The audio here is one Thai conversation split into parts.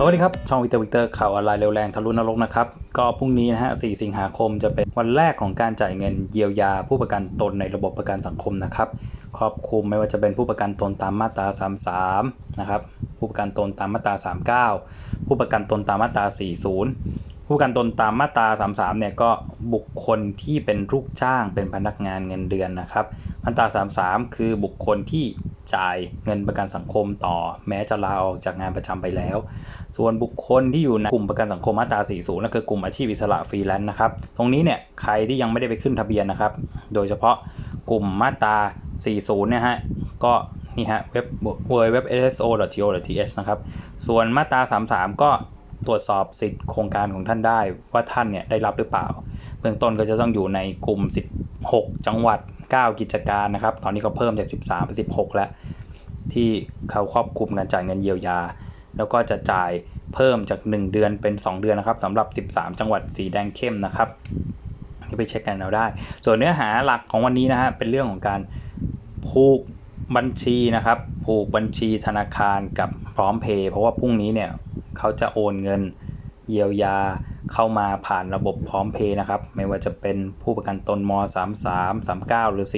สวัสดีครับ ช่องวิเตอร์วิกเตอร์ข่าวออนไลน์เร็วแรงทะลุนรกนะครับ ก็พรุ่งนี้นะฮะ 4 สิงหาคมจะเป็นวันแรกของการจ่ายเงินเยียวยาผู้ประกันตนในระบบประกันสังคมนะครับ ครอบคลุมไม่ว่าจะเป็นผู้ประกันตนตามมาตรา 33 นะครับ ผู้ประกันตนตามมาตรา 39 ผู้ประกันตนตามมาตรา 40 ผู้ประกันตนตามมาตรา 33 เนี่ยก็บุคคลที่เป็นลูกจ้างเป็นพนักงานเงินเดือนนะครับ มาตรา 33 คือบุคคลที่ จ่ายเงินประกันสังคมต่อ แม้จะลาออกจากงานประจำไปแล้ว ส่วนบุคคลที่อยู่ในกลุ่มประกันสังคมมาตรา 40นั่นคือกลุ่มอาชีพอิสระฟรีแลนซ์นะครับ ตรงนี้เนี่ยใครที่ยังไม่ได้ไปขึ้นทะเบียนนะครับ โดยเฉพาะกลุ่มมาตรา 40 เนี่ยฮะ ก็นี่ฮะเว็บเว็บ w w w s o g o t h นะครับ ส่วนมาตรา 33 ก็ตรวจสอบสิทธิ์โครงการของท่านได้ว่าท่านเนี่ยได้รับหรือเปล่า เบื้องต้นก็จะต้องอยู่ในกลุ่ม 16 จังหวัด 9 กิจการนะครับ ตอนนี้เขาเพิ่มจาก 13เป็น16 แล้ว ที่เขาครอบคลุมการจ่ายเงินเยียวยา แล้วก็จะจ่ายเพิ่มจาก 1 เดือนเป็น 2 เดือนนะครับสำหรับ 13 จังหวัดสีแดงเข้มนะครับที่ไปเช็คกันเอาได้ ส่วนเนื้อหาหลักของวันนี้นะฮะเป็นเรื่องของการผูกบัญชีนะครับผูกบัญชีธนาคารกับพร้อมเพย์เพราะว่าพรุ่งนี้เนี่ยเขาจะโอนเงินเยียวยา เข้ามาผ่านระบบพร้อมเพย์นะครับ ไม่ว่าจะเป็นผู้ประกันตนม 33 39 หรือ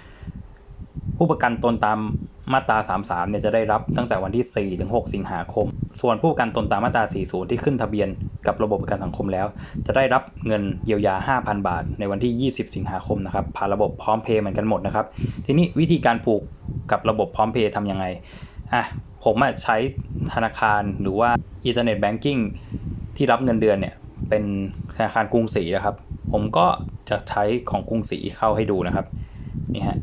40 ผู้ประกันตนตามมาตรา 33 เนี่ยจะได้รับตั้งแต่วันที่ 4 ถึง 6 สิงหาคม ส่วนผู้ประกันตนตามมาตรา 40 ที่ขึ้นทะเบียนกับระบบประกันสังคมแล้ว จะได้รับเงินเยียวยา 5,000 บาท ในวันที่ 20 สิงหาคมนะครับ ผ่านระบบพร้อมเพย์เหมือนกันหมดนะครับ ทีนี้วิธีการผูกกับระบบพร้อมเพย์ทำยังไง อะ ผมใช้ธนาคารหรือว่าอินเทอร์เน็ตแบงกิ้ง ที่รับเงินเดือนเนี่ยเป็นธนาคารกรุงศรีนะครับ ผมก็จะใช้ของกรุงศรีเข้าให้ดูนะครับนี่ฮะ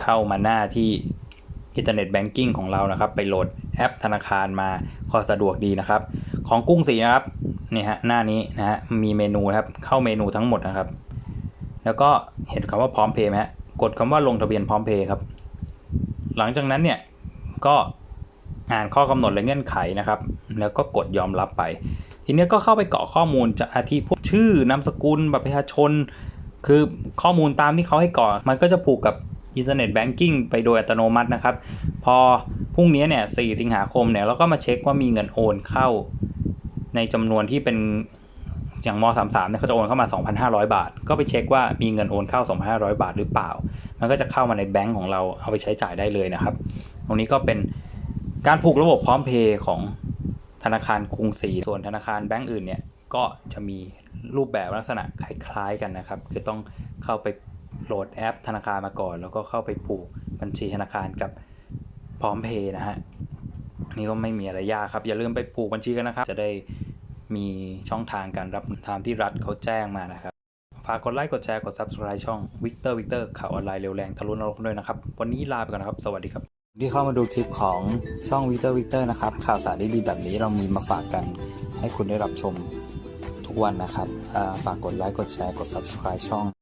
เข้ามาหน้าที่อินเทอร์เน็ตแบงกิ้งของเรานะครับ ไปโหลดแอปธนาคารมาก็สะดวกดีนะครับ ของกรุงศรีนะครับนี่ฮะหน้านี้นะฮะมีเมนูครับเข้าเมนูทั้งหมดนะครับ แล้วก็เห็นคำว่าพร้อมเพย์ไหมฮะกดคำว่าลงทะเบียนพร้อมเพย์ครับ หลังจากนั้นเนี่ยก็อ่านข้อกำหนดและเงื่อนไขนะครับ แล้วก็กดยอมรับไป ทีนี้ก็เข้าไปกรอกข้อมูลจากอาทิพวกชื่อนามสกุลบัตรประชาชน คือข้อมูลตามที่เขาให้กรอกมันก็จะผูกกับอินเทอร์เน็ตแบงกิ้งไปโดยอัตโนมัตินะครับ พอพรุ่งนี้เนี่ย4สิงหาคมเนี่ยเราก็มาเช็คว่ามีเงินโอนเข้า ในจำนวนที่เป็นอย่างม 33 เนี่ยเขาจะโอนเข้ามา 2,500 บาท ก็ไปเช็คว่ามีเงินโอนเข้า 2,500 บาทหรือเปล่า มันก็จะเข้ามาในแบงก์ของเราเอาไปใช้จ่ายได้เลยนะครับ ตรงนี้ก็เป็นการผูกระบบพร้อมเพย์ของธนาคารกรุงศรีส่วนธนาคารแบงก์อื่นเนี่ยก็จะมีรูปแบบลักษณะคล้ายๆกันนะครับ คือต้องเข้าไปโหลดแอปธนาคารมาก่อน แล้วก็เข้าไปผูกบัญชีธนาคารกับพร้อมเพย์นะฮะนนี้ก็ไม่มีอะไรยากครับ อย่าลืมไปผูกบัญชีกันนะครับ จะได้มีช่องทางการรับตามที่รัฐเขาแจ้งมานะครับ ฝากกดไลค์กดแชร์กด subscribe ช่องวิกเตอร์วิกเตอร์ข่าวออนไลน์เร็วแรงทะลุนรกด้วยนะครับ วันนี้ลาไปก่อนนะครับ สวัสดีครับ ที่เข้ามาดูคลิปของช่องวิกเตอร์วิกเตอร์นะครับ ข่าวสารดีๆแบบนี้เรามีมาฝากกันให้คุณได้รับชมทุกวันนะครับฝากกดไลค์กดแชร์กด subscribe ช่อง